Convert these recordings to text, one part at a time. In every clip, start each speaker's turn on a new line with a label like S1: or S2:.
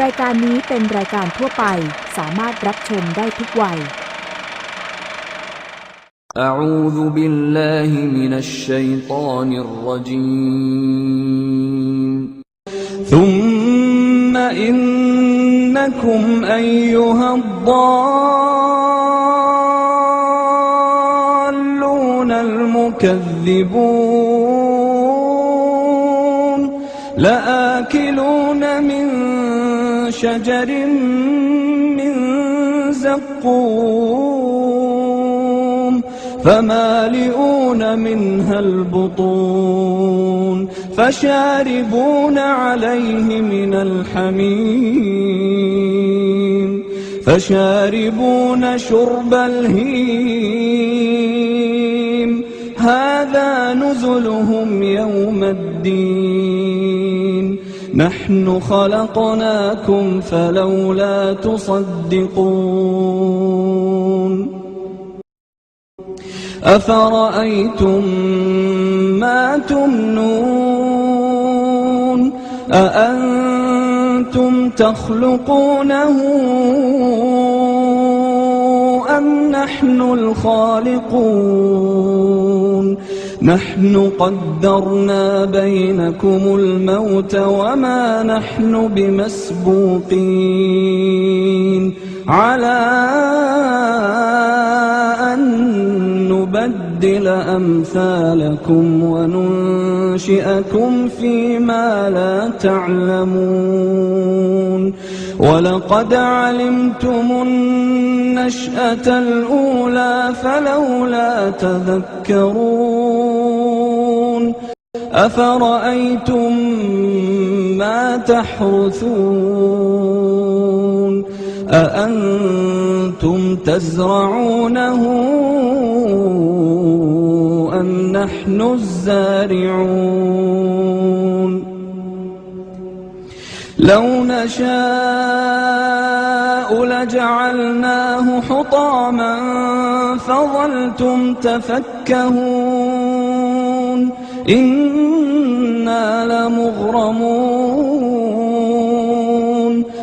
S1: รายการนี้เป็นรายการทั่วไป สามารถรับชมได้ทุกวัย
S2: أعوذ بالله من الشيطان الرجيم ثم إنكم أيها الضالون المكذبون شجر من زقوم فمالئون منها البطون فشاربون عليه من الحميم فشاربون شرب الهيم هذا نزلهم يوم الدين نحن خلقناكم فلولا تصدقون. أفرأيتم ما تمنون؟ أأنتم تخلقونه أم نحن الخالقون؟ نحن قدرنا بينكم الموت وما نحن بمسبوقين على أن نبدل أمثالكم وننشئكم فيما لا تعلمون ولقد علمتم النشأة الأولى فلولا تذكرون أفرأيتم ما تحرثون أأنتم تزرعونه أم نحن الزارعون لو نشاء لجعلناه حطاما فظلتم تفكهون إنا لمغرمون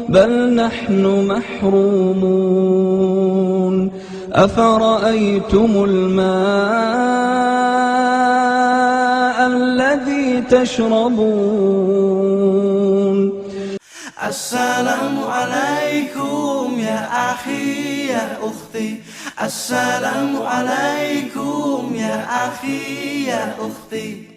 S2: بل نحن محرومون أفرأيتم الماء الذي تشربون؟
S3: السلام عليكم يا أخي يا أختي. السلام عليكم يا أخي يا أختي.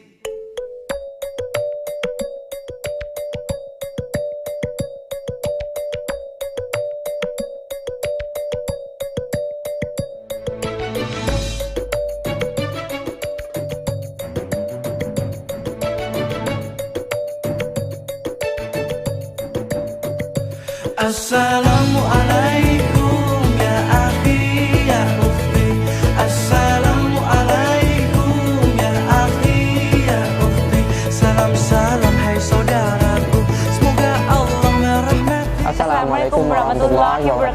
S3: Assalamualaikum ya aki ya ukhti Assalamualaikum ya aki ya ukhti Salam salam hey ส
S4: วัสสลารัยกุมวะเวะ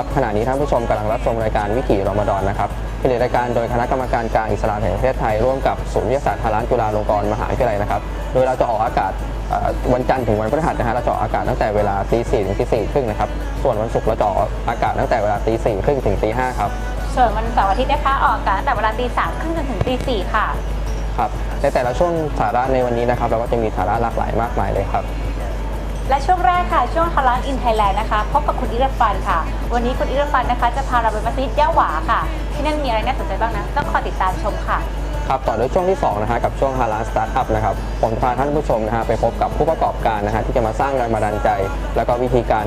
S4: าขณะนี้ท่านผู้ชมกำลังรับชมรายการวิถีรอมฎอนนะครับผลิตรายการโดยคณะกรรมการการอิสลามแห่งประเทศไทยร่วมกับศูนย์วิทยาศาสตร์ฮารานจุฬาลงกรณ์มหาวิทยาลัยนะครับ โดยเราจะออกอากาศ วันจันทร์ถึงวันพฤหัสนะฮะเราจะออกอากาศตั้งแต่เวลาตีสี่ถึงตีสี่ครึ่งนะครับส่วนวันศุกร์เราจะออกอากาศตั้งแต่เวลาตีสี่ครึ่งถึงตีห้าครับ
S5: ส่วนวันเสาร์อาทิตย์นะคะออกอากาศตั้งแต่เวลาตีสามครึ่งจนถึงตีสี่ค่ะ
S4: ครับในแต่ละช่วงสาระในวันนี้นะครับเราก็จะมีสาระหลากหลายมากมายเลยครับ
S5: และช่วงแรกค่ะช่วงฮาลานอินไทยแลนด์นะคะพบกับคุณอิรฟันค่ะ วันนี้คุณอิรฟันนะคะ จะพาเราไปมัสยิดย่าหวาค่ะ ที่นั่นมีอะไรน่าสนใจบ้างนะต้องคอยติดตามชมค่ะ
S4: ครับต่อด้วยช่วงที่2นะฮะกับช่วงฮาลาสตาร์ทอัพนะครับผมจะพาท่านผู้ชมนะฮะไปพบกับผู้ประกอบการนะฮะที่จะมาสร้างแรงบันดาลใจ แล้วก็วิธีการ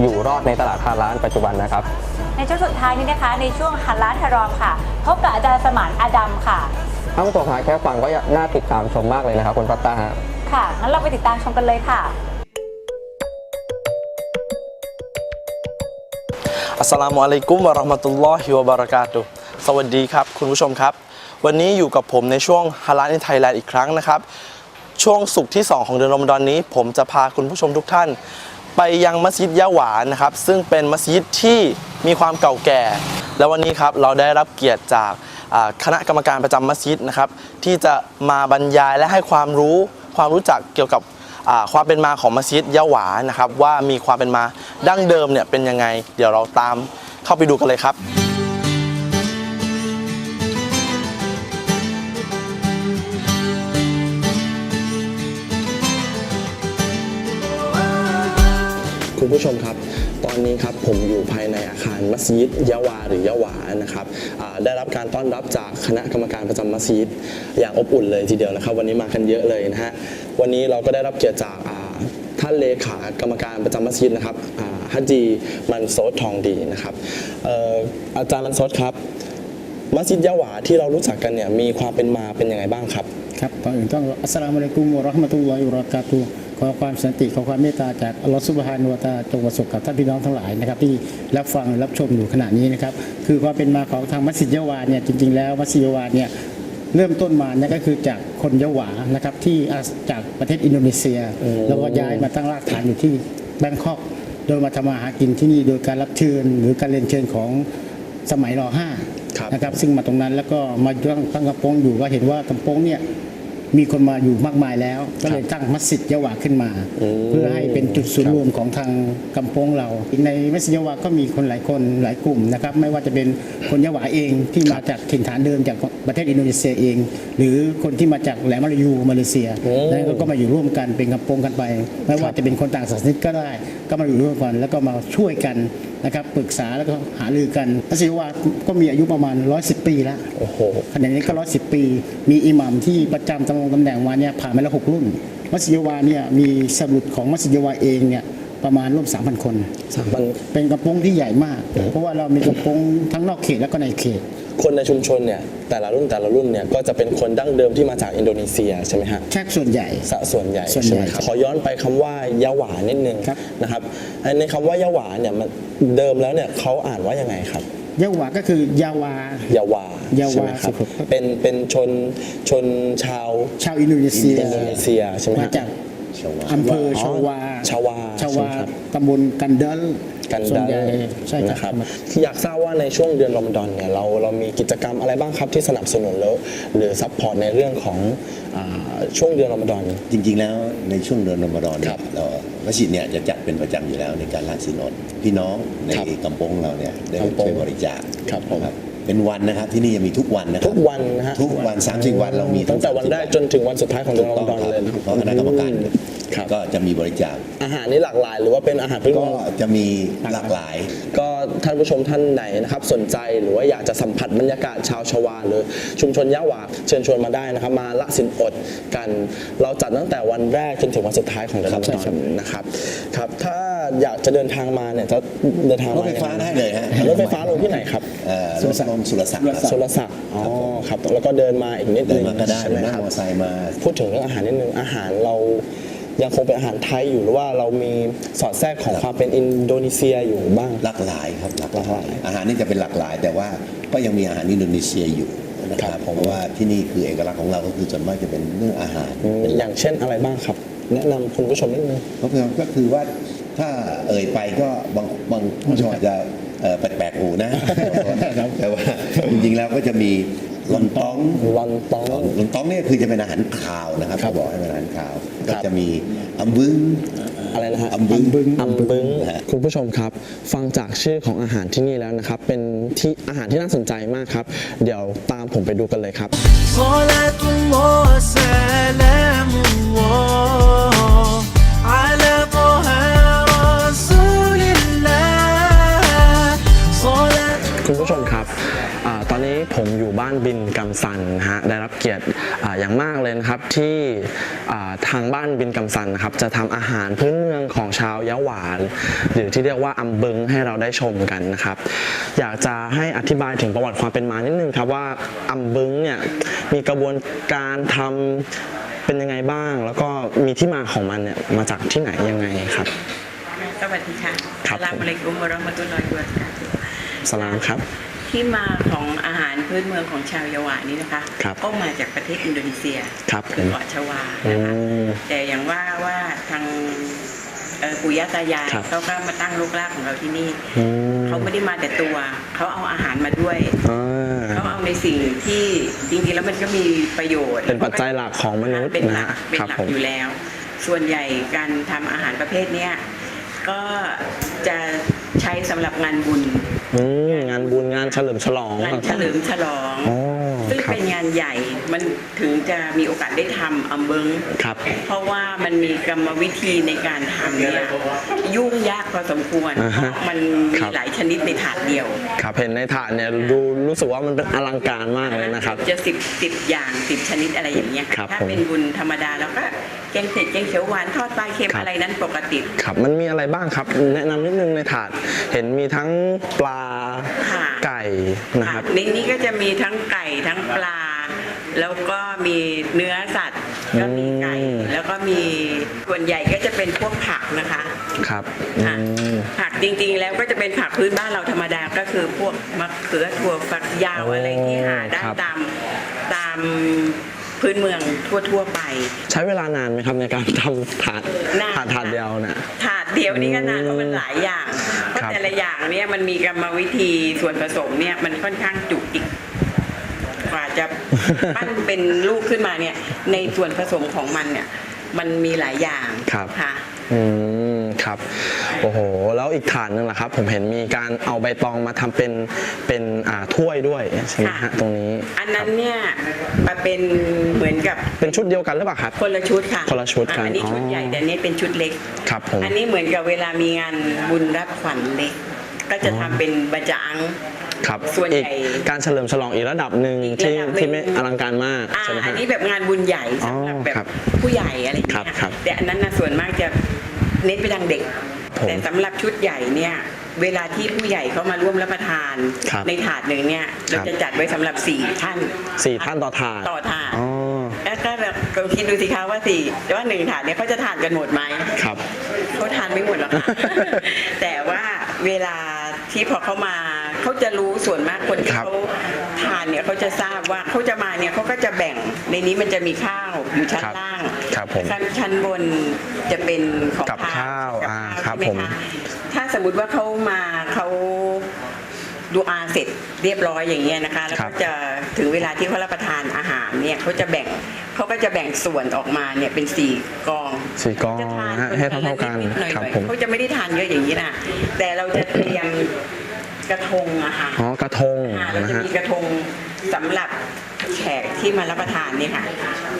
S4: อยู่รอดในตลาดฮาลาลปัจจุบันนะครับ
S5: ในช่วงสุดท้ายนี้นะคะในช่วงฮาลานฮารอมค่ะพบกับอาจารย์สมานอาดัมค่ะ
S4: ท่านผู้ชมฮะแค่ฟังก็น่าติดตามชมมากเลยนะครับคุณปัตตาฮะ
S5: ค่ะงั้นเราไปติดตามชมกันเลยค่ะ
S3: อัสสลามุอะลัยกุมวะเราะห์มะตุลลอฮิวะบะเราะกาตุฮ์สวัสดีครับ คุณผู้ชมครับ วันนี้อยู่กับผมในช่วงฮาลาลในไทยแลนด์อีกครั้งนะครับ ช่วงสุขที่ 2 ของเดือนรอมฎอนนี้ ผมจะพาคุณผู้ชมทุกท่าน ไปยังมัสยิดยะหวานนะครับ ซึ่งเป็นมัสยิดที่มีความเก่าแก่ และวันนี้ครับเราได้รับเกียรติจากคณะกรรมการประจำมัสยิดนะครับ ที่จะมาบรรยายและให้ความรู้ความรู้จักเกี่ยวกับความเป็นมาของมัสยิดยะหวานะครับ ว่ามีความเป็นมาดั้งเดิมเนี่ยเป็นยังไง เดี๋ยวเราตามเข้าไปดูกันเลยครับ คุณผู้ชมครับ ตอนนี้ครับผมอยู่ภายในอาคารมัสยิดยะวาหรือยะหวานะครับได้รับการต้อนรับจากคณะกรรมการประจำมัสยิดอย่างอบอุ่นเลยทีเดียวนะครับ วันนี้มากันเยอะเลยนะฮะวันนี้เราก็ได้รับเกียรติจากท่านเลขากรรมการประจำมัสยิดนะครับฮัจีมันโซดทองดีนะครับเอ่อาจารย์มันโซดครับมัสยิดยะหวาที่เรารู้จักกันเนี่ยมีความเป็นมาเป็นยังไงบ้างครับ
S6: ครับก่อนอื่นต้องอัสสลามุอะลัยกุมวะราะห์มะตุลลอฮิวะบะเราะกาตุฮ์ ขอความสันติขอความเมตตาจากอัลลอฮฺซุบฮานะฮูวะตะอาลาจงประสบกับท่านพี่น้องทั้งหลายนะครับที่รับฟังรับชมอยู่ขณะนี้นะครับคือความเป็นมาของทางมัสยิดยะวาเนี่ยจริง ๆ แล้วมัสยิดยะวาเนี่ยเริ่มต้นมาเนี่ยก็คือจากคนยะหวานะครับที่อาจากประเทศอินโดนีเซีย แล้วก็ย้ายมาตั้งรากฐานอยู่ที่แบงคอกโดยมาทำมาหากินที่นี่โดยการรับเชิญหรือการเรียนเชิญของสมัยรห้า
S3: ครับ
S6: นะครับซึ่งมาตรงนั้นแล้วก็มาตั้งตั้งกระโปรงอยู่ก็เห็นว่ากระโปรงเนี่ย มีคนมาอยู่มากมายแล้ว ก็เลยตั้งมัสยิดยะหวาขึ้นมา เพื่อให้เป็นจุดศูนย์รวมของทางกำโปงเราในมัสยิดยะหวาก็มีคนหลายคนหลายกลุ่มนะครับไม่ว่าจะเป็นคนยะหวาเองที่มาจากถิ่นฐานเดิมจากประเทศอินโดนีเซียเอง หรือคนที่มาจากแหลมมาลายูมาเลเซียแล้วก็มาอยู่ร่วมกันเป็นกำโปงกันไป ไม่ว่าจะเป็นคนต่างศาสนาก็ได้ ก็มาอยู่ร่วมกันแล้วก็มาช่วยกันนะครับปรึกษาแล้วก็หารือกันมัสยิดยะหวาก็มีอายุประมาณ 110 ปีแล้ว
S3: โอ้โห
S6: ขณะนี้ก็ร้อยสิบปี มีอิหมัมที่ประจำตำแหน่งตำแหน่งมาเนี่ยผ่านมาแล้วหกรุ่นมัสยิดวาเนี่ยมีสรุปของมัสยิดวาเองเนี่ยประมาณร่วมสามพันคน
S3: สามพัน
S6: เป็นกระโปรงที่ใหญ่มาก เพราะว่าเรามีกระโปรงทั้งนอกเขตแล้วก็ในเขต
S3: คนในชุมชนเนี่ย แต่ละรุ่นแต่ละรุ่นเนี่ยก็จะเป็นคนดั้งเดิมที่มาจากอินโดนีเซียใช่ไหมฮะ
S6: แค่ส่วนใหญ่
S3: สะส่วนใหญ่
S6: ส่วน
S3: ใช่
S6: ใหญ่
S3: ไหมครับขอย้อนไปคำว่ายะหวานิดนึง
S6: ครับ
S3: นะครับในคำว่ายะหวาเนี่ยมันเดิมแล้วเนี่ยเขาอ่านว่ายังไงครับ
S6: ยะหวาก็คือยาวา
S3: ยาวายา
S6: วา
S3: ใช่ไหมครับ
S6: สุขภาพ
S3: เป็นเป็นชนชนชาว
S6: ชาวอินโดนีเซีย
S3: อินโดนีเซียใช่ไหม
S6: มา
S3: ฮะ
S6: จากอำเภอชาวา
S3: ชาวา
S6: ชาวา
S3: ใช่ไหมครับ
S6: ตำบลกันเดล
S3: กัน
S6: ส่ว
S3: ดาน
S6: ใหญ่ใช่
S3: นะ
S6: ค
S3: ค
S6: รั
S3: รับบที่อยากทราบว่าในช่วงเดือนรอมฎอนเนี่ยเราเรามีกิจกรรมอะไรบ้างครับที่สนับสนุนแล้วหรือซัพพอร์ตในเรื่องของอ่าช่วงเดือนรอมฎอน
S7: จริงๆ แล้วในช่วงเดือนรอมฎอน
S3: ค
S7: เนี่
S3: รั
S7: ย
S3: บ
S7: เรามัสยิดเนี่ยจะจัดเป็นประจำอยู่แล้วในการละสินอดพี่น้องใน
S3: ครับ
S7: กำปงเราเนี่ยได้
S3: กำปง
S7: ช่วยบริจาค
S3: ครับผม
S7: นะเป็นวันนะครับที่นี่จะมีทุกวันนะครั
S3: ทุกวันนะฮะ
S7: ทุกวันสามสิบวันเรามี
S3: ตั้งแต่วันแรกจนถึงวันสุดท้ายของเดื
S7: ถู
S3: อน
S7: ก
S3: รอ
S7: ต้อ
S3: ม
S7: ง
S3: ฎอน
S7: ครับ
S3: เลยนะครับ
S7: เพราะคณะกรรมการ
S3: ครับ
S7: ก็จะมีบริจาค
S3: อาหารนี่หลากหลาย หรือว่าเป็นอาหารพื้น
S7: ก็
S3: เมือง
S7: จะมีหลากหลาย
S3: ก็ท่านผู้ชมท่านไหนนะครับสนใจหรือว่าอยากจะสัมผัสบรรยากาศชาวชวาหรือชุมชนยะหวาเชิญชวนมาได้นะครับ มาละสินอดกัน เราจัดตั้งแต่วันแรกจนถึงวันสุดท้ายของเดือนรอมฎอนนะครับครับถ้าอยากจะเดินทางมาเนี่ยจะเดินทาง
S7: ร
S3: มา
S7: ถไฟฟ้าได้เลยฮะ
S3: รถไฟฟ้าลงที่ไหนครับ
S7: เอ่อรถลงสุรศักดิ์ครับ
S3: สุรศักดิ์อ๋อครับ แล้วก็เดินมาอีกนิด
S7: เดิ
S3: นึ
S7: น
S3: ง
S7: มาก็ได้
S3: ใช่ไหม
S7: นั่ง
S3: ครับ
S7: มอเตอร์ไซค์มา
S3: พูดถึงเรื่องอาหารนิดนึง อาหารเรา ยังคงเป็นอาหารไทยอยู่หรือว่าเรามีสอดแทรกของความเป็นอินโดนีเซียอยู่บ้าง
S7: หลากหลายครับหลากห
S3: หลากห
S7: ลา
S3: ลาย
S7: ยอาหารนี่จะเป็นหลากหลาย แต่ว่าก็ยังมีอาหารอินโดนีเซียอยู่นะค
S3: ครั
S7: รั
S3: บบผม
S7: เพราะว่าที่นี่คือเอกลักษณ์ของเราก็คือส่วนมากจะเป็นเรื่องอาหาร
S3: อืมอย่างเช่นอะไรบ้างครับ แนะนำคุณผู้ชมนิดนึง
S7: เพราะฉะนั้นก็คือว่าถ้าเอ่ยไปก็บางบางผู้ชมอาจจะเอ่อแปลกๆหูนะแต่ว่าจริงๆแล้วก็จะมี ลันตอง
S3: ลันตอง
S7: ลันตองเนี่ยคือจะเป็นอาหารคาวนะครับเขาบอกให้เป็นอาหารคาว ก็จะมีอัมบึ้ง
S3: อะไรนะฮะ
S7: อัมบึ้ง
S3: อัมบึ้งคุณผู้ชมครับ ฟังจากชื่อของอาหารที่นี่แล้วนะครับ เป็นที่อาหารที่น่าสนใจมากครับ เดี๋ยวตามผมไปดูกันเลยครับคุณผู้ชมครับ ผมอยู่บ้านบินกำสันนะฮะได้รับเกียรติอย่างมากเลยนะครับที่ทางบ้านบินกำสันนะครับจะทำอาหารพื้นเมืองของชาวยะหวาน หรือที่เรียกว่าอัมบึงให้เราได้ชมกันนะครับอยากจะให้อธิบายถึงประวัติความเป็นมานิดนึงครับว่าอัมบึงเนี่ยมีกระบวนการทำเป็นยังไงบ้าง แล้วก็มีที่มาของมันเนี่ยมาจากที่ไหนยังไงครับ
S8: สวัสดีค่ะ
S3: ครับ
S8: สลามอะลัยกุมวะราะมะตุลลอฮิวะบะเราะกาตุฮ์
S3: สลามครับ
S8: ที่มาของอาหารพื้นเมืองของชาวเยาวานี่นะคะ
S3: ครับ
S8: ก็มาจากประเทศอินโดนีเซีย
S3: ครับ
S8: คือเกาะชวานะคะ
S3: อืม
S8: แต่อย่างว่าว่าทางเอ่อปู่ย่าตายาย
S3: ครับ
S8: เขาก็มาตั้งลูกรากของเราที่นี่
S3: อืม
S8: เขาไม่ได้มาแต่ตัว เขาเอาอาหารมาด้วย
S3: อ่า
S8: เขาเอาในสิ่งที่จริงๆแล้วมันก็มีประโยชน์
S3: เป็นปัจจัยหลักของมนุษย์
S8: เป็นห
S3: นะ
S8: ลัก
S3: ฮะ
S8: เป็น
S3: ครับ
S8: หลัก
S3: ผม
S8: อยู่แล้ว ส่วนใหญ่การทำอาหารประเภทเนี้ยก็จะใช้สำหรับงานบุญ
S3: อืมงานบุญงานเฉลิมฉลอง
S8: งานเฉลิมฉลอง
S3: อ๋อ
S8: ซึ่ง
S3: ครับ
S8: เป็นงานใหญ่ มันถึงจะมีโอกาสได้ทำอัมเบิง
S3: ครับ
S8: เพราะว่ามันมีกรรมวิธีในการทำเนี่ยยุ่งยากพอสมควร
S3: อ่าฮะ
S8: เพราะมัน
S3: ครั
S8: มี
S3: บ
S8: หลายชนิดในถาดเดียว
S3: ครับเห็นในถาดเนี่ยดูรู้สึกว่ามันเป็นอลังการมากเลยนะครับ
S8: จะสิบสิบอย่างสิบชนิดอะไรอย่างเงี้ย
S3: ครับ
S8: ถ้า
S3: ผม
S8: เป็นบุญธรรมดาแล้วก็แกงเผ็ดแกงเขียวหวานทอดปลาเค็ม
S3: ครับ
S8: อะไรนั้นปกติ
S3: ครับมันมีอะไรบ้างครับ แนะนำนิดนึงในถาด เห็นมีทั้งปลา
S8: ค่ะ
S3: ไก่นะครับ
S8: ในนี้ก็จะมีทั้งไก่ทั้งปลา แล้วก็มีเนื้อสัตว์ก็มีไก่
S3: อืม
S8: แล้วก็มีส่วนใหญ่ก็จะเป็นพวกผักนะคะ
S3: ครับ
S8: ค่ะ
S3: อืม
S8: ผักจริงๆแล้วก็จะเป็นผักพื้นบ้านเราธรรมดาก็คือพวกมะเขือถั่วฝักยาว
S3: โอ้
S8: อะไรที่หาได้
S3: ครับ
S8: ตามตาม พื้นเมืองทั่วๆไป
S3: ใช้เวลานานไหมครับในการทำถาด
S8: นาน
S3: ถาดถาดเดียวน่ะ
S8: ถาดเดียวนี่ก็นาน
S3: อืม
S8: เพราะมันหลายอย่างเพราะ
S3: ครับ
S8: แต่ละอย่างเนี่ยมันมีกรรมวิธีส่วนผสมเนี่ยมันค่อนข้างจุกจิกกว่าจะ ปั้นเป็นลูกขึ้นมาเนี่ย ในส่วนผสมของมันเนี่ย มันมีหลายอย่าง
S3: ครับ
S8: ค่ะ
S3: อืมครับโอ้โห แล้วอีกถาดหนึงล่ะครับ ผมเห็นมีการเอาใบตองมาทำเป็นเป็นอ่าถ้วยด้วยใช่ไหม
S8: ค่ะ
S3: ฮะตรงนี้
S8: อันนั้นเนี่ยมาเป็นเหมือนกับ
S3: เป็นชุดเดียวกันหรือเปล่าครับ
S8: คนละชุดค่ะ
S3: คนละชุดกัน
S8: อันนี้ชุด
S3: อ๋อ
S8: ใหญ่แต่อันนี้เป็นชุดเล็ก
S3: ครับผม
S8: อันนี้เหมือนกับเวลามีงานบุญรับขวัญเล็ก ก็จะทำเป็นบะจาง
S3: ครับ
S8: ส่วน
S3: อีก
S8: ใหญ่
S3: การเฉลิมฉลองอีกระดับหนึ่ง
S8: อีก
S3: ที่
S8: ระดับหนึ่ง
S3: ที่ไม่อลังการมาก
S8: อ่า
S3: ใช่ไหม
S8: อั
S3: ฮะ
S8: นนี้แบบงานบุญใหญ่สำหรับ
S3: อ๋อ
S8: แบบ
S3: ครับ
S8: ผู้ใหญ่อะไรอย่าง
S3: ครั
S8: เงี้
S3: บ
S8: ย
S3: ครับ
S8: แต่อันนั้นนะส่วนมากจะเน้นไปทางเด็ก
S3: ผม
S8: แต่สำหรับชุดใหญ่เนี่ยเวลาที่ผู้ใหญ่เขามาร่วมรับประทาน
S3: ครับ
S8: ในถาดหนึ่งเนี่ยเรา
S3: ครับ
S8: จะจัดไว้สำหรับสี่ท่าน
S3: สี่ท่านต่อถาด
S8: ต่อถาด
S3: อ๋อ
S8: แล้วก็แบบก็คิดดูสิคะว่าสี่แต่ว่าหนึ่งถาดเนี่ยเขาจะทานกันหมดไหม
S3: ครับ
S8: เขาทานไม่หมดหรอกค่ะ แต่ว่า เวลาที่พอเขามาเขาจะรู้ส่วนมากคนที่
S3: ครับ
S8: เขาทานเนี่ยเขาจะทราบว่าเขาจะมาเนี่ยเขาก็จะแบ่งในนี้มันจะมีข้าวอยู่ชั้น
S3: ครับ
S8: ล่าง
S3: ครับผม
S8: ชั้นชั้นบนจะเป็นของ
S3: กับข้าว
S8: กับ
S3: อ่า
S8: ข้าว
S3: ครับ
S8: ใช่ไหม
S3: ผม
S8: คะถ้าสมมุติว่าเขามาเขา ดูอาเสร็จเรียบร้อยอย่างเงี้ยนะคะ แล้ว
S3: ครั
S8: ก็
S3: บ
S8: จะถึงเวลาที่เขารับประทานอาหารเนี่ยเขาจะแบ่งเขาก็จะแบ่งส่วนออกมาเนี่ยเป็นสี่กอง
S3: สี่กอง
S8: จะทาน
S3: นะฮะให้เท่าๆกัน
S8: ดๆหน่อย
S3: ครับ
S8: ๆ
S3: ผม
S8: เขาจะไม่ได้ทานเยอะอย่างนี้นะแต่เราจะเตรียมกระทงอะค่ะ
S3: อ๋อกระทง
S8: ค่ะเรา
S3: นะ
S8: จะ
S3: ฮะ
S8: มีกระทงสำหรับ แขกที่มารับประทานเนี่ยค่ะ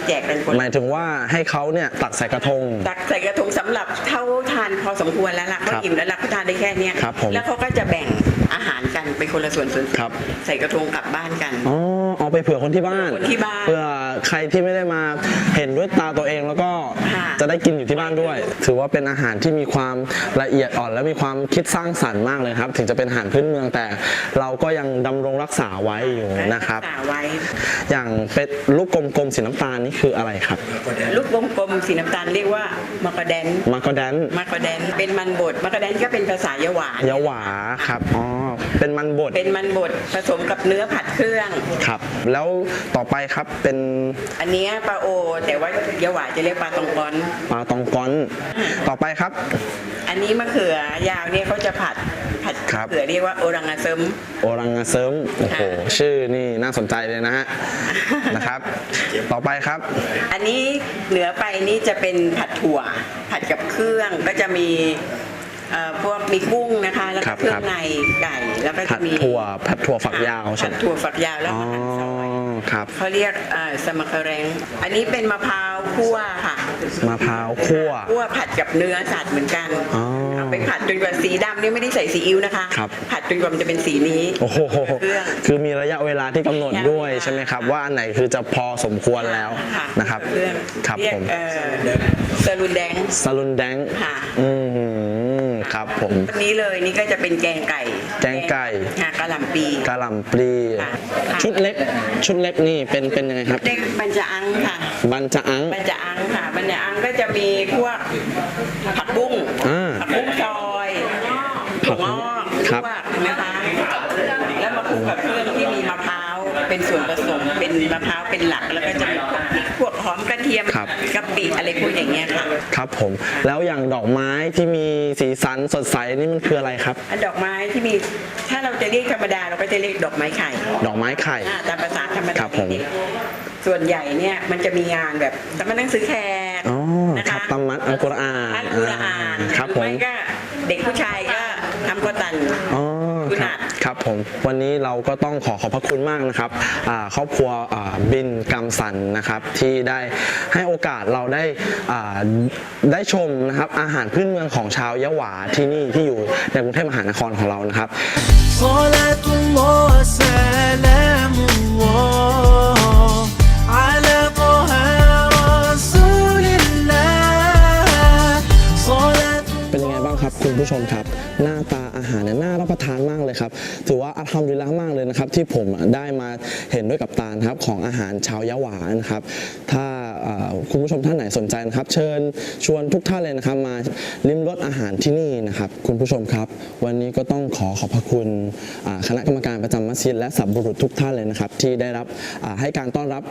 S8: แจกเป็นคน
S3: หมายถึงว่าให้เขาเนี่ยตักใส่กระทง
S8: ตักใส่กระทงสำหรับเท่าทานพอสมควรแล้วล่ะเขา
S3: ครับ
S8: อิ่มแล้วล่ะเขาทานได้แค่เนี้ย
S3: ครับผม
S8: แล้วเขาก็จะแบ่งอาหารกันเป็นคนละส่วนส่วนๆ
S3: ครับ
S8: ใส่กระทงกลับบ้านกัน
S3: อ๋อเอาไปเผื่อคนที่บ้าน
S8: คนที่บ้าน
S3: เพื่อใครที่ไม่ได้มาเห็นด้วยตาตัวเองแล้วก็
S8: ค่ะ
S3: จะได้กินอยู่ที่บ้านด้วย ถือว่าเป็นอาหารที่มีความละเอียดอ่อน และมีความคิดสร้างสรรค์มากเลยครับ ถึงจะเป็นอาหารพื้นเมืองแต่ เราก็ยังดำรงรักษาไว้อยู่นะครับ
S8: ษาไว้
S3: อย่างเป็นลูกกลมๆสีน้ำตาลนี่คืออะไรครับ
S8: ลูกกลมๆสีน้ำตาลเรียกว่ามะกะแดน
S3: มากอแดน
S8: มะกะแดนเป็นมันบดมะกะแดนก็เป็นภาษายะหวาน
S3: ยะหวาครับอ๋อเป็นมันบด
S8: เป็นมันบดผสมกับเนื้อผัดเครื่อง
S3: ครับ แล้วต่อไปครับเป็น
S8: อันเนี้ยปลาโอ แต่ว่ายะหวาจะเรียกปลาตองกอน
S3: ปลาตองก้อน ต่อไปครับ
S8: อันนี้มะเขือยาวเนี่ยเขาจะผัดผัด
S3: ครับ
S8: มะเขือเรียกว่าโอรังอาเซิม
S3: โอรังอาเซิมโอ้โห
S8: ค่ะ
S3: ชื่อนี่น่าสนใจเลยนะฮะนะครับ ต่อไปครับ
S8: อันนี้เหนือไปนี่จะเป็นผัดถั่ว ผัดกับเครื่องก็จะมี เอ่อพวกมีกุ้งนะคะ แล้ว
S3: ครั
S8: ก็
S3: บ
S8: เครื่อ
S3: ครั
S8: ง
S3: บ
S8: ในไก่แล้วก็
S3: ผั
S8: จะ
S3: ด
S8: มี
S3: ถั่วผัดถั่วฝักยาวใช่
S8: ผั
S3: ไห
S8: ด
S3: ม
S8: ถั่วฝักยาวแล้ว
S3: อ๋อ
S8: ก็หั่นซอย
S3: ครับ
S8: เขาเรียกเอ่อสมะคะแรงอันนี้เป็นมะพร้าวคั่วค่ะ
S3: มะพร้าวคั่ว
S8: คั่วผัดกับเนื้อสัตว์เหมือนกัน
S3: อ๋อ
S8: เอาไปผัดจนกว่าสีดำนี่ไม่ได้ใส่ซีอิ๊วนะคะ
S3: ครับ
S8: ผัดจนกว่ามันจะเป็นสีนี้
S3: โอ้โห
S8: เครื่อง
S3: คือมีระยะเวลาที่กำหนดด้วย
S8: ระยะเวลา
S3: ใช่ไหมครับ ว่าอันไหนคือจะพอสมควรแล้ว
S8: ค่ะ
S3: นะครับ
S8: เครื่อง
S3: ครับ
S8: เรียก
S3: ผม
S8: เอ่อสรุนแดง
S3: สลุนแดง
S8: ค่ะ
S3: อืม ครับผม
S8: อันนี้เลยนี่ก็จะเป็นแกงไก่
S3: แกงไก่
S8: ค่ะกะหล่ำปี
S3: กะหล่ำปลี
S8: ค่ะ
S3: ชุดเล็กชุดเล็กนี่เป็นเป็นยังไงครับ
S8: เด็กบัญจอังค่ะ
S3: บันจะอัง
S8: บัญจอังค่ะ บัญจอังก็จะมีพวกผักบุ้ง
S3: อ่า
S8: ผักบุ้งซอยถั่วงอก
S3: ครับ
S8: ลวกนะคะแล้วมาคลุกกับเครื่องที่มีมะพร้าวเป็นส่วนผสมเป็นมะพร้าวเป็นหลักแล้ว เทียม
S3: ครับ
S8: กะปิอะไรพวกอย่างเงี้ยค่ะ
S3: ครับผม แล้วอย่างดอกไม้ที่มีสีสันสดใสนี่มันคืออะไรครับ
S8: อันดอกไม้ที่มีถ้าเราจะเรียกธรรมดาเราก็จะเรียกดอกไม้ไข่
S3: ดอกไม้ไข่
S8: อ่าตามภาษาธรรม
S3: ค
S8: ดา
S3: รับผม
S8: ส่วนใหญ่เนี่ยมันจะมีงานแบบสำนักหนังสือแขก
S3: อ๋อ
S8: นะ
S3: ครั
S8: คะ
S3: บตำมัดอัลกุรอาน
S8: อัลกุรอาน
S3: ครับ
S8: ห
S3: ผ
S8: รือ
S3: ม
S8: ไม่ก็เด็กผู้ชายก็ทำกอตัน
S3: อ๋อ
S8: ค
S3: รับผมวันนี้เราก็ต้องขอขอบพระคุณมากนะครับครอบครัวบินกำสันนะครับที่ได้ให้โอกาสเราได้ได้ชมนะครับอาหารพื้นเมืองของชาวยะหวาที่นี่ที่อยู่ในกรุงเทพมหานครของเรานะครับ เป็นยังไงบ้างครับคุณผู้ชมครับ หน้าตา อาหารเนี่ยน่ารับประทานมากเลยครับถือว่าอัลฮัมดุลิลละมากเลยนะครับที่ผมได้มาเห็นด้วยกับตานะครับของอาหารชาวยะหวานะครับถ้าคุณผู้ชมท่านไหนสนใจนะครับ เชิญชวนทุกท่านเลยนะครับมาลิ้มรสอาหารที่นี่นะครับ คุณผู้ชมครับ วันนี้ก็ต้องขอขอบพระคุณคณะกรรมการประจำมัสยิดและสับบุรุษทุกท่านเลยนะครับ ที่ได้รับให้การต้อนรับ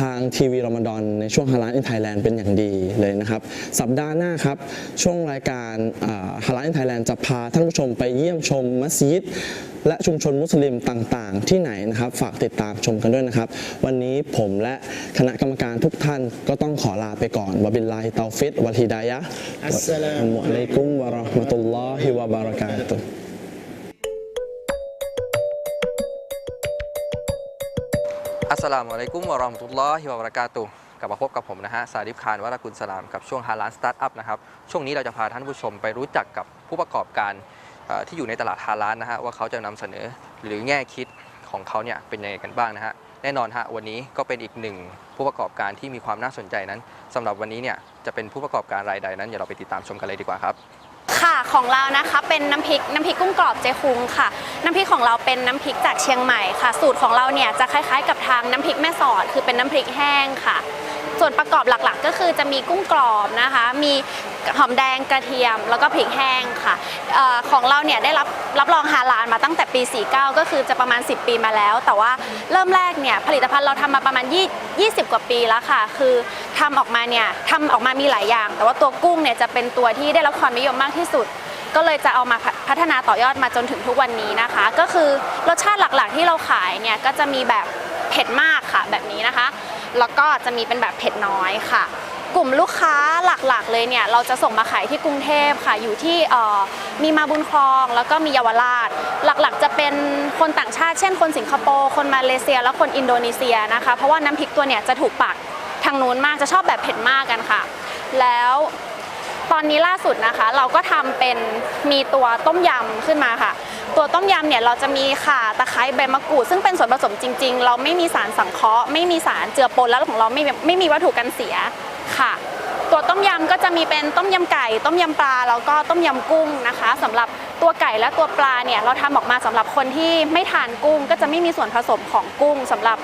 S3: ทางทีวีรอมฎอนในช่วงฮาลาลอินไทยแลนด์เป็นอย่างดีเลยนะครับ สัปดาห์หน้าครับ ช่วงรายการฮาลาลอินไทยแลนด์จะพาท่านผู้ชมไปเยี่ยมชมมัสยิดและชุมชนมุสลิมต่างๆ ที่ไหนนะครับ ฝากติดตามชมกันด้วยนะครับ วันนี้ผมและคณะกรรมการทุกท่านก็ต้องขอลาไปก่อนวะบิลลาฮิตาฟิดวัลฮิดายะห์
S6: อัสสลามุ
S3: อะลัยกุมวะเราะห์มะตุลลอฮิวะบารากาตุ
S4: อัสสลามุอะลัยกุมวะราะห์มะตุลลอฮิวะบะเราะกาตุกลับมาพบกับผมนะฮะซาดิฟคานวรากุลสลามกับช่วงฮาลานสตาร์ทอัพนะครับช่วงนี้เราจะพาท่านผู้ชมไปรู้จักกับผู้ประกอบการที่อยู่ในตลาดฮาลานนะฮะว่าเขาจะนำเสนอหรือแง่คิดของเขาเนี่ยเป็นยังไงกันบ้างนะฮะแน่นอนฮะวันนี้ก็เป็นอีกหนึ่งผู้ประกอบการที่มีความน่าสนใจนั้นสำหรับวันนี้เนี่ยจะเป็นผู้ประกอบการรายใดนั้นเดี๋ยวเราไปติดตามชมกันเลยดีกว่าครับ
S9: ค่ะของเรานะคะเป็นน้ำพริกน้ำพริกกุ้งกรอบเจคุงค่ะ น้ำพริกของเราเป็นน้ำพริกจากเชียงใหม่ค่ะ สูตรของเราเนี่ยจะคล้ายๆ กับทางน้ำพริกแม่สอด คือเป็นน้ำพริกแห้งค่ะ ส่วนประกอบหลักๆ ก็คือจะมีกุ้งกรอบนะคะ มี หอมแดงกระเทียม แล้วก็พริกแห้งค่ะออของเราเนี่ยได้รับรับรองฮาลาลมาตั้งแต่ปี 49 ก็คือจะประมาณ 10 ปีมาแล้ว แต่ว่าเริ่มแรกเนี่ยผลิตภัณฑ์เราทำมาประมาณ20 20 กว่าปีแล้วค่ะ คือทำออกมาเนี่ยทำออกมามีหลายอย่าง แต่ว่าตัวกุ้งเนี่ยจะเป็นตัวที่ได้รับความนิยมมากที่สุดก็เลยจะเอามาพัฒนาต่อยอดมาจนถึงทุกวันนี้นะคะ ก็คือรสชาติหลักๆที่เราขายเนี่ยก็จะมีแบบเผ็ดมากค่ะแบบนี้นะคะ แล้วก็จะมีเป็นแบบเผ็ดน้อยค่ะ กลุ่มลูกค้าหลักๆ เลยเนี่ยเราจะส่งมาขายที่กรุงเทพค่ะอยู่ที่มีมาบุญครอง แล้วก็มีเยาวราช หลักๆ จะเป็นคนต่างชาติเช่นคนสิงคโปร์คนมาเลเซีย และคนอินโดนีเซียนะคะ เพราะว่าน้ำพริกตัวเนี่ยจะถูกปากทางนู้นมากจะชอบแบบเผ็ดมากกันค่ะ แล้วตอนนี้ล่าสุดนะคะ เราก็ทำเป็นมีตัวต้มยำขึ้นมาค่ะ ตัวต้มยำเนี่ยเราจะมีข่าตะไคร้ใบมะกรูด ซึ่งเป็นส่วนผสมจริง ๆ เราไม่มีสารสังเคราะห์ไม่มีสารเจือปนแล้วของเราไม่ไม่มีวัตถุกันเสีย ค่ะ ตัวต้มยำก็จะมีเป็นต้มยำไก่ ต้มยำปลาแล้วก็ต้มยำกุ้งนะคะสำหรับตัวไก่และตัวปลาเนี่ยเราทำออกมาสำหรับคนที่ไม่ทานกุ้ง ก็จะไม่มีส่วนผสมของกุ้งสำหรับ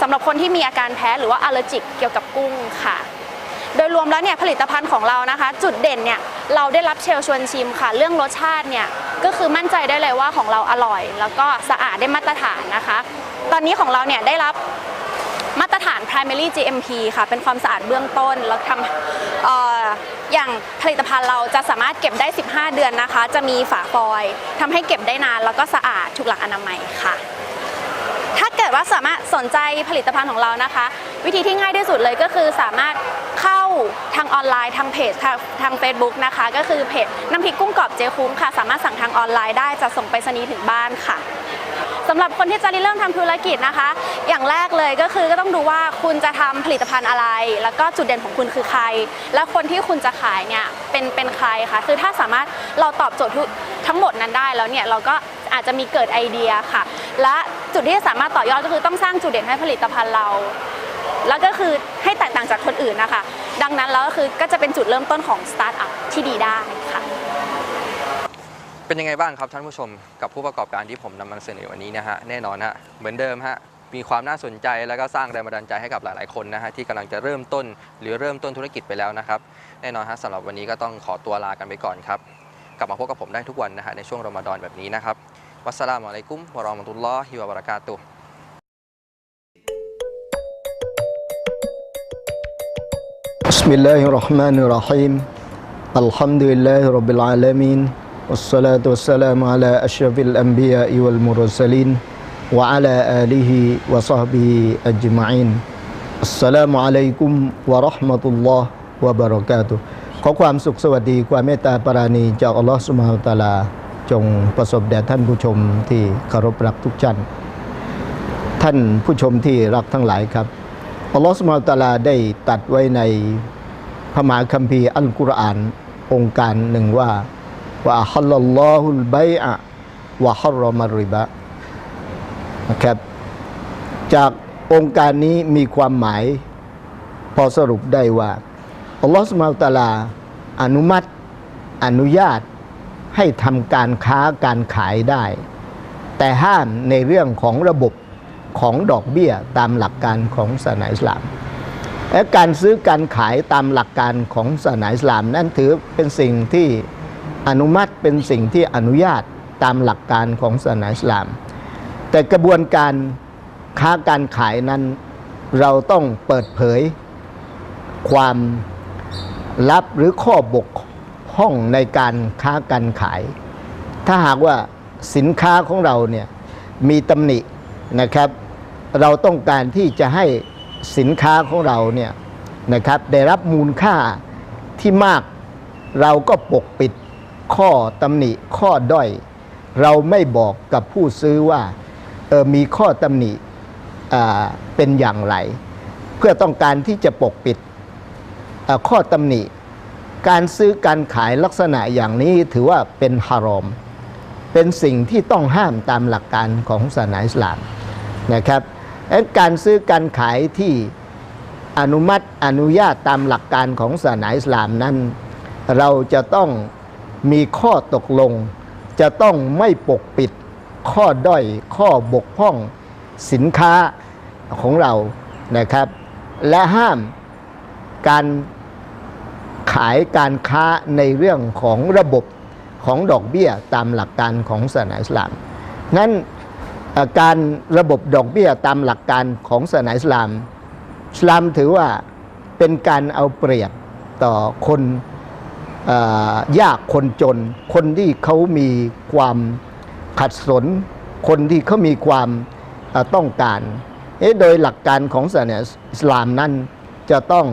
S9: สำหรับคนที่มีอาการแพ้หรือว่าอัลเลอร์จิกเกี่ยวกับกุ้งค่ะ โดยรวมแล้วเนี่ยผลิตภัณฑ์ของเรานะคะ จุดเด่นเนี่ยเราได้รับเชลชวนชิมค่ะ เรื่องรสชาติเนี่ยก็คือมั่นใจได้เลยว่าของเราอร่อย แล้วก็สะอาดได้มาตรฐานนะคะ ตอนนี้ของเราเนี่ยได้รับ มาตรฐาน primary GMP ค่ะ เป็นความสะอาดเบื้องต้น แล้วทำออย่างผลิตภัณฑ์เราจะสามารถเก็บได้ 15 เดือนนะคะ จะมีฝาฟอยทำให้เก็บได้นาน แล้วก็สะอาดถูกหลักอนามัยค่ะ ถ้าเกิดว่าสามารถสนใจผลิตภัณฑ์ของเรานะคะ วิธีที่ง่ายที่สุดเลยก็คือสามารถเข้าทางออนไลน์ทางเพจทางทาง Facebook นะคะ ก็คือเพจน้ำพริกกุ้งกรอบเจคุ้มค่ะ สามารถสั่งทางออนไลน์ได้จะส่งไปรษณีถึงบ้านค่ะ สำหรับคนที่จะริเริ่มทำธุรกิจนะคะ อย่างแรกเลยก็คือก็ต้องดูว่าคุณจะทำผลิตภัณฑ์อะไร แล้วก็จุดเด่นของคุณคือใคร และคนที่คุณจะขายเนี่ยเป็นเป็นใครคะคือถ้าสามารถเราตอบโจทย์ทั้งหมดนั้นได้แล้วเนี่ยเราก็อาจจะมีเกิดไอเดียค่ะ และจุดที่สามารถต่อยอดก็คือต้องสร้างจุดเด่นให้ผลิตภัณฑ์เรา แล้วก็คือให้แตกต่างจากคนอื่นนะคะ ดังนั้นแล้วก็คือก็จะเป็นจุดเริ่มต้นของสตาร์ทอัพที่ดีได้ค่ะ
S4: เป็นยังไงบ้างครับท่านผู้ชมกับผู้ประกอบการที่ผมนำมาเสนอวันนี้นะฮะแน่นอนฮะเหมือนเดิมฮะมีความน่าสนใจแล้วก็สร้างแรงบันดาลใจให้กับหลาย ๆ คนนะฮะที่กำลังจะเริ่มต้นหรือเริ่มต้นธุรกิจไปแล้วนะครับ แน่นอนฮะสำหรับวันนี้ก็ต้องขอตัวลากันไปก่อนครับ กลับมาพบกับผมได้ทุกวันนะฮะในช่วงรอมฎอนแบบนี้นะครับวัสลามอะลัยกุมวะรอะห์มตุลลอฮิวะบะเราะกาตุฮ์
S10: บิสมิลลาฮิรเราะห์มานิรเราะฮีมอัลฮัมดุลิลลาฮิร็อบบิลอาลามีน والصلاة والسلام على أشرف الأنبياء والمرسلين وعلى آله وصحبه أجمعين السلام عليكم ورحمة الله วะบะเราะกาตุฮ์ขอความสุขสวัสดีความเมตตาปราณีจากอัลลอฮฺสุบฮานะฮูวะตะอาลา จงประสบแด่ท่านผู้ชมที่เคารพรักทุกท่าน ท่านผู้ชมที่รักทั้งหลายครับอัลลอฮฺสุบฮานะฮูวะตะอาลาได้ตรัดไว้ในพระมหาคัมภีร์อัลกุรอานองค์การหนึ่งว่า ว่าฮัลลัลลอฮุลบัยอะวะฮัรรอมัรริบะนะครับจากองค์การนี้มีความหมาย พอสรุปได้ว่าอัลลอฮฺสุบฮาตลา อนุมัติอนุญาตให้ทำการค้าการขายได้ แต่ห้ามในเรื่องของระบบของดอกเบี้ยตามหลักการของศาสนาอิสลาม และการซื้อการขายตามหลักการของศาสนาอิสลาม นั่นถือเป็นสิ่งที่ อนุมัติเป็นสิ่งที่อนุญาตตามหลักการของศาสนาอิสลาม แต่กระบวนการค้าการขายนั้นเราต้องเปิดเผย ความลับหรือข้อบกพร่องในการค้าการขาย ถ้าหากว่าสินค้าของเราเนี่ยมีตำหนินะครับ เราต้องการที่จะให้สินค้าของเราเนี่ยนะครับได้รับมูลค่าที่มากเราก็ปกปิด ข้อตำหนิข้อด้อย เราไม่บอกกับผู้ซื้อว่าเออมีข้อตำหนิเป็นอย่างไร เพื่อต้องการที่จะปกปิดข้อตำหนิ การซื้อการขายลักษณะอย่างนี้ถือว่าเป็นฮารอม เป็นสิ่งที่ต้องห้ามตามหลักการของศาสนาอิสลามนะครับการซื้อการขายที่อนุมัติอนุญาตตามหลักการของศาสนาอิสลามนั้น เราจะต้อง มีข้อตกลง จะต้องไม่ปกปิดข้อด้อยข้อบกพร่องสินค้าของเรานะครับ และห้ามการขายการค้าในเรื่องของระบบของดอกเบี้ยตามหลักการของศาสนาอิสลามนั้นการระบบดอกเบี้ยตามหลักการของศาสนาอิสลามอิสลามถือว่าเป็นการเอาเปรียบต่อคน ยากคนจน คนที่เขามีความขัดสน คนที่เขามีความต้องการเอ๊ะโดยหลักการของศาสนาอิสลามนั้นจะต้อง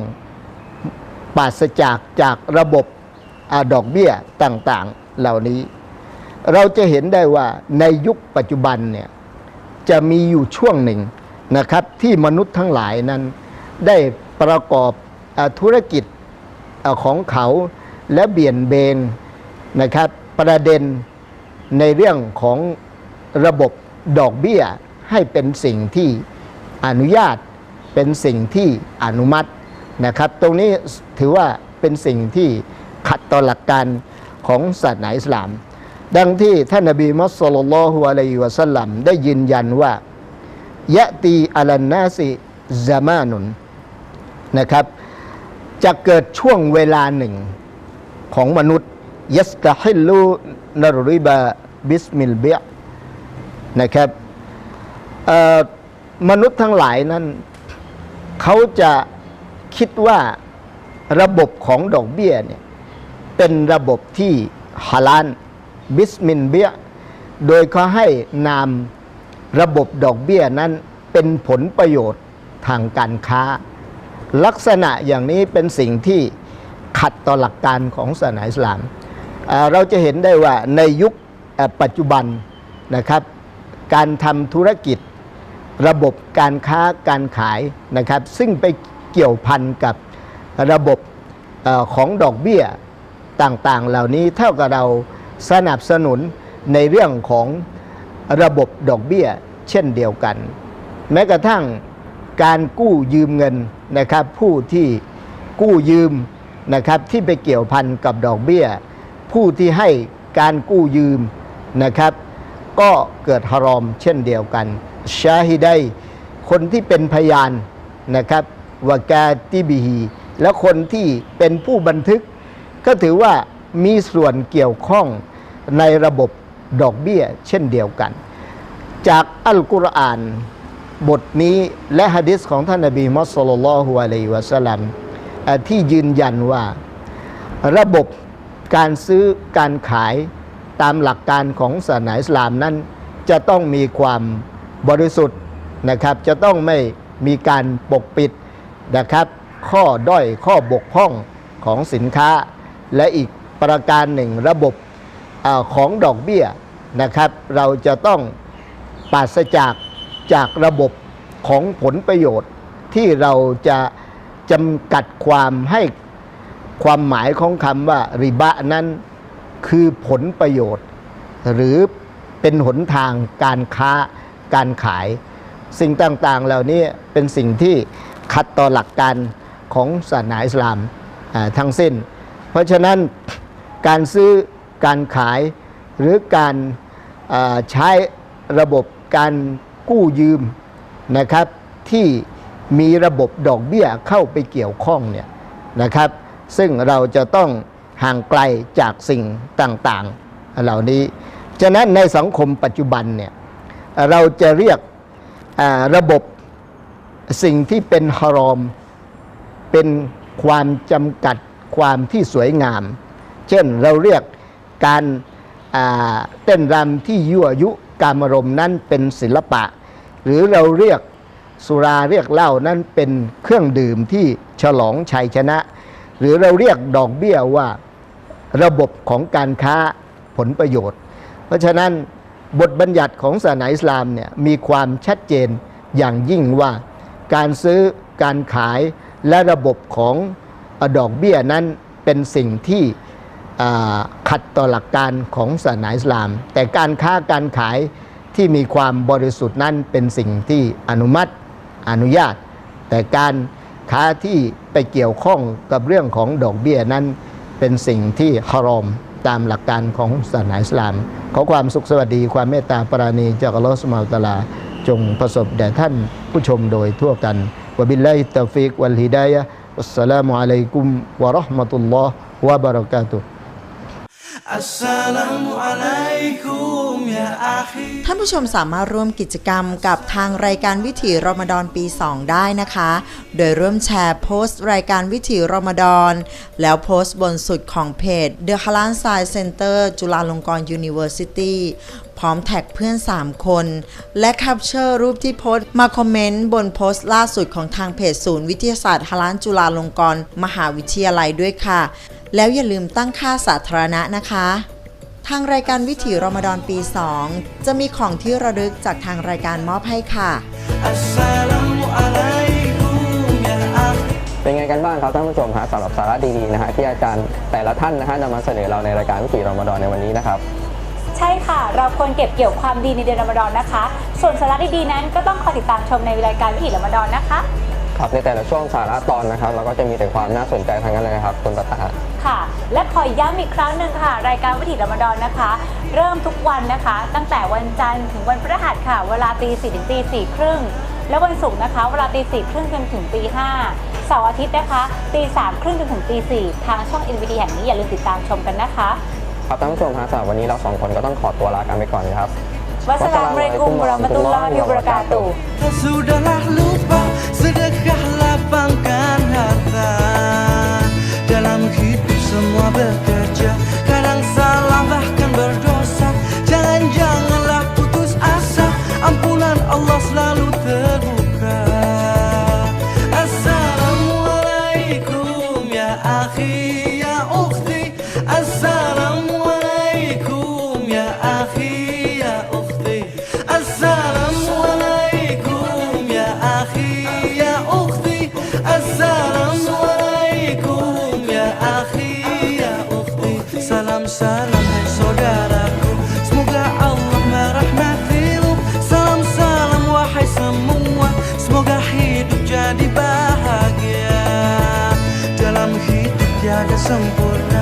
S10: ปราศจากจากระบบอดอกเบี้ยต่างๆเหล่านี้ เราจะเห็นได้ว่าในยุคปัจจุบันเนี่ยจะมีอยู่ช่วงหนึ่งนะครับที่มนุษย์ทั้งหลายนั้นได้ประกอบอธุรกิจอของเขา และเบี่ยนเบนนะครับประเด็นในเรื่องของระบบดอกเบี้ยให้เป็นสิ่งที่อนุญาตเป็นสิ่งที่อนุมัตินะครับ ตรงนี้ถือว่าเป็นสิ่งที่ขัดต่อหลักการของศาสนาอิสลาม ดังที่ท่านนบีมุสลิมลอฮุอะลัยฮิวะสัลลัมได้ยืนยันว่ายะตีอัลันนาสิซามานุนนะครับ จะเกิดช่วงเวลาหนึ่ง ของมนุษย์ยัสตะฮิลูนรริบะบิสมิลเบียนะครับมนุษย์ทั้งหลายนั้น เขาจะคิดว่าระบบของดอกเบี้ยเนี่ยเป็นระบบที่ฮาลานบิสมินเบียโดยเขาให้นามระบบดอกเบี้ยนั้นเป็นผลประโยชน์ทางการค้า ลักษณะอย่างนี้เป็นสิ่งที่ ขัดต่อหลักการของศาสนาอิสลาม เราจะเห็นได้ว่าในยุคปัจจุบันนะครับ การทำธุรกิจระบบการค้าการขายนะครับ ซึ่งไปเกี่ยวพันกับระบบอของดอกเบี้ยต่างๆ เหล่านี้เท่ากับเราสนับสนุนในเรื่องของระบบดอกเบี้ยเช่นเดียวกัน แม้กระทั่งการกู้ยืมเงินนะครับ ผู้ที่กู้ยืม นะครับที่ไปเกี่ยวพันกับดอกเบี้ย ผู้ที่ให้การกู้ยืมนะครับ ก็เกิดฮารอมเช่นเดียวกันชาฮิไดคนที่เป็นพยานนะครับวากาติบิฮีแล้วคนที่เป็นผู้บันทึก ก็ถือว่ามีส่วนเกี่ยวข้องในระบบดอกเบี้ยเช่นเดียวกัน จากอัลกุรอานบทนี้และฮะดิษของท่านนบีมุสลิมลอฮุอะลัยวะสัลลัม ที่ยืนยันว่าระบบการซื้อการขายตามหลักการของศาสนาอิสลามนั้น จะต้องมีความบริสุทธิ์นะครับ จะต้องไม่มีการปกปิดนะครับ ข้อด้อยข้อบกพร่องของสินค้า และอีกประการหนึ่งระบบอของดอกเบี้ยนะครับ เราจะต้องปราศจากจากระบบของผลประโยชน์ที่เราจะ จำกัดความให้ความหมายของคำว่าริบะนั้นคือผลประโยชน์ หรือเป็นหนทางการค้าการขาย สิ่งต่างๆเหล่านี้เป็นสิ่งที่ขัดต่อหลักการของศาสนาอิสลามทั้งสิ้น เพราะฉะนั้นการซื้อการขายหรือการใช้ระบบการกู้ยืมนะครับที่ มีระบบดอกเบี้ยเข้าไปเกี่ยวข้องเนี่ยนะครับ ซึ่งเราจะต้องห่างไกลจากสิ่งต่างๆ เหล่านี้ ฉะนั้นในสังคมปัจจุบันเนี่ยเราจะเรียกระบบสิ่งที่เป็นฮารอม เป็นความจำกัดความที่สวยงาม เช่นเราเรียกการเต้นรำที่ยั่วยุการมรมนั้นเป็นศิลปะ หรือเราเรียก สุราเรียกเหล้านั้นเป็นเครื่องดื่มที่ฉลองชัยชนะ หรือเราเรียกดอกเบี้ยว่าระบบของการค้าผลประโยชน์ เพราะฉะนั้นบทบัญญัติของศาสนาอิสลามเนี่ยมีความชัดเจนอย่างยิ่งว่า การซื้อการขายและระบบของดอกเบี้ยนั้นเป็นสิ่งที่ขัดต่อหลักการของศาสนาอิสลาม แต่การค้าการขายที่มีความบริสุทธิ์นั้นเป็นสิ่งที่อนุมัติ อนุญาต แต่การค้าที่ไปเกี่ยวข้องกับเรื่องของดอกเบี้ยนั้นเป็นสิ่งที่ฮารอมตามหลักการของศาสนาอิสลาม ขอความสุขสวัสดีความเมตตาปราณีจากอัลลอฮฺสุบฮาตลา จงประสบแด่ท่านผู้ชมโดยทั่วกันวบิลลาฮิตตาฟิกวัลฮิดายะฮ์วัสสลามุอะลัยกุมวะราะห์มะตุลลอฮ์วะบะเราะกาตุฮ์
S11: ท่านผู้ชมสามารถร่วมกิจกรรมกับทางรายการวิถีรอมฎอนปี 2 ได้นะคะ โดยร่วมแชร์โพสต์รายการวิถีรอมฎอนแล้วโพสต์บนสุดของเพจ The Halal Science Center จุฬาลงกรณ์ University พร้อมแท็กเพื่อน 3 คน และแคปเจอร์รูปที่โพสต์มาคอมเมนต์บนโพสต์ล่าสุดของทางเพจศูนย์วิทยาศาสตร์ฮาลานจุฬาลงกรณ์มหาวิทยาลัยด้วยค่ะ แล้วอย่าลืมตั้งค่าสาธารณะนะคะ ทางรายการวิถีรอมฎอนปี 2 จะมีของที่ระลึกจากทางรายการมอบให้ค่ะ
S4: เป็นไงกันบ้างครับท่านผู้ชมฮะสำหรับสาระดีๆนะฮะที่อาจารย์แต่ละท่านนะฮะนำมาเสนอเราในรายการวิถีรอมฎอนในวันนี้นะครับ
S5: ใช่ค่ะ เราควรเก็บเกี่ยวความดีในเดือนรอมฎอนนะคะ ส่วนสาระดีๆนั้นก็ต้องคอยติดตามชมในรายการวิถีรอมฎอนนะคะ
S4: ครับในแต่ละช่วงสาระตอนนะครับ เราก็จะมีแต่ความน่าสนใจทั้งนั้นเลยนะครับคุณประตา
S5: ค่ะ และขอย้ำอีกครั้งหนึ่งค่ะ รายการวิถีรอมฎอนนะคะ เริ่มทุกวันนะคะ ตั้งแต่วันจันทร์ถึงวันพฤหัสค่ะ เวลาตีสี่ถึงตีสี่ครึ่งและวันศุกร์นะคะ เวลาตีสี่ครึ่งจนถึงตีห้าเสาร์อาทิตย์นะคะตีสามครึ่งจนถึงตีสี่ทางช่อง NVD แห่งนี้อย่าลืมติดตามชมกันนะคะ
S4: ครับท่านผู้ชมฮะสำหรับวันนี้เราสองคนก็ต้องขอตัวลากันไปก่อนนะครับ
S5: วัสสลามุอะลัยกุมวะเราะมะตุลลอฮิวะบะเราะกาตุฮ์
S12: Sudahlah lupa sedekah lapangkan harta. Dalam hidup semua bekerja. Kadang salah bahkan berdosa. Jangan-janganlah putus asa. Ampunan Allah selalu terbuka hidup jadi bahagia. Dalam hidup tiada sempurna